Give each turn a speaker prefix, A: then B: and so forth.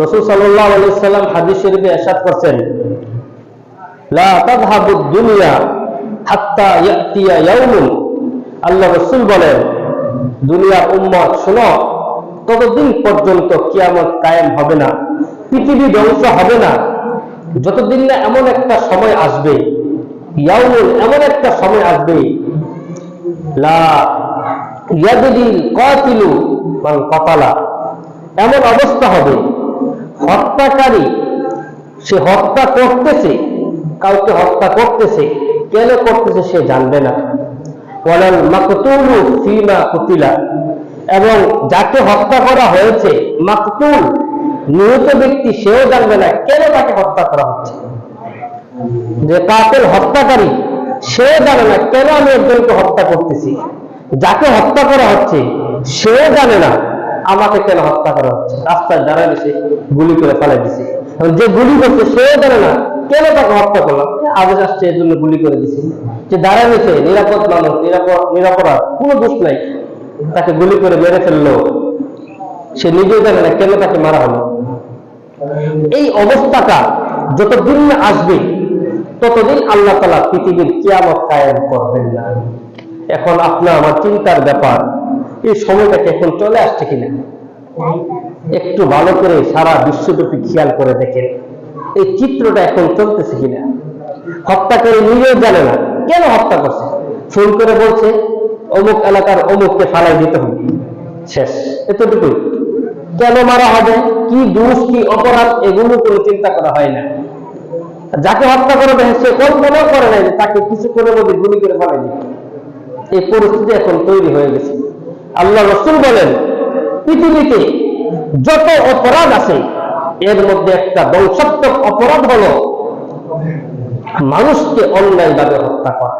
A: রসুল সাল্লাহ আলাইসাল্লাম হাদিস শরীফে করছেন আল্লাহ বলেন দুনিয়া উম্মত ততদিন পর্যন্ত কিয়ামত কায়েম হবে না, পৃথিবী ধ্বংস হবে না। যতদিন না এমন একটা সময় আসবে, ইয়াউমুন এমন একটা সময় আসবে, লা কাতালা। এমন অবস্থা হবে। হত্যাকারী, সে হত্যা করতেছে, কাউকে হত্যা করতেছে, কেন করতেছে সে জানবে না। ওয়ালাল মাকতুলু ফিমা কুতিলা। এবং যাকে হত্যা করা হয়েছে, মাকতুল, নিহত ব্যক্তি সেও জানবে না কেন তাকে হত্যা করা হচ্ছে। যে কাকের হত্যাকারী, সেও জানে না কেন আমি একজনকে হত্যা করতেছি। যাকে হত্যা করা হচ্ছে, সেও জানে না আমাকে কেন হত্যা করা হচ্ছে? রাস্তায় দাঁড়ায় দিছে গুলি করে ফেলাই দিছে। যে গুলি করছে সেও জানে না, কেন তাকে হত্যা করলাম আবেশ আসছে, এর জন্য গুলি করে দিছে। যে দাঁড়ায় নিছে নিরাপদ মানুষ, নিরাপদ, নিরাপরাধ, কোনো দোষ নাই। তাকে গুলি করে মেরে ফেলল। সে নিজেও জানে না কেন তাকে মারা হলো। এই অবস্থাটা যতদিন আসবে, ততদিন আল্লাহ তালা পৃথিবীর কিয়ামত কায়েম করবেন না। এখন আপনার আমার চিন্তার ব্যাপার এই সময়টাকে এখন চলে আসছে কিনা? একটু ভালো করে সারা বিশ্বব্যাপী খেয়াল করে দেখেন, এই চিত্রটা এখন চলতেছে কিনা? হত্যা করে নিজেও জানে না, কেন হত্যা করছে? ফোন করে বলছে, অমুক এলাকার অমুককে ফালাই দিতে হবে। শেষ, এতটুকুই। কেন মারা হবে? কি দোষ, কি অপরাধ, এগুলো কোনো চিন্তা করা হয় না। যাকে হত্যা করে দেয় সে কল্পনাও করে নাই তাকে কিছুক্ষণের মধ্যে গুলি করে ফেলাই দিবে। এই পরিস্থিতি এখন তৈরি হয়ে গেছে। আল্লাহ রসুল বলেন, পৃথিবীতে যত অপরাধ আছে, এর মধ্যে একটা ধ্বংসাত্মক অপরাধ হলো মানুষকে অন্যায়ভাবে হত্যা করা।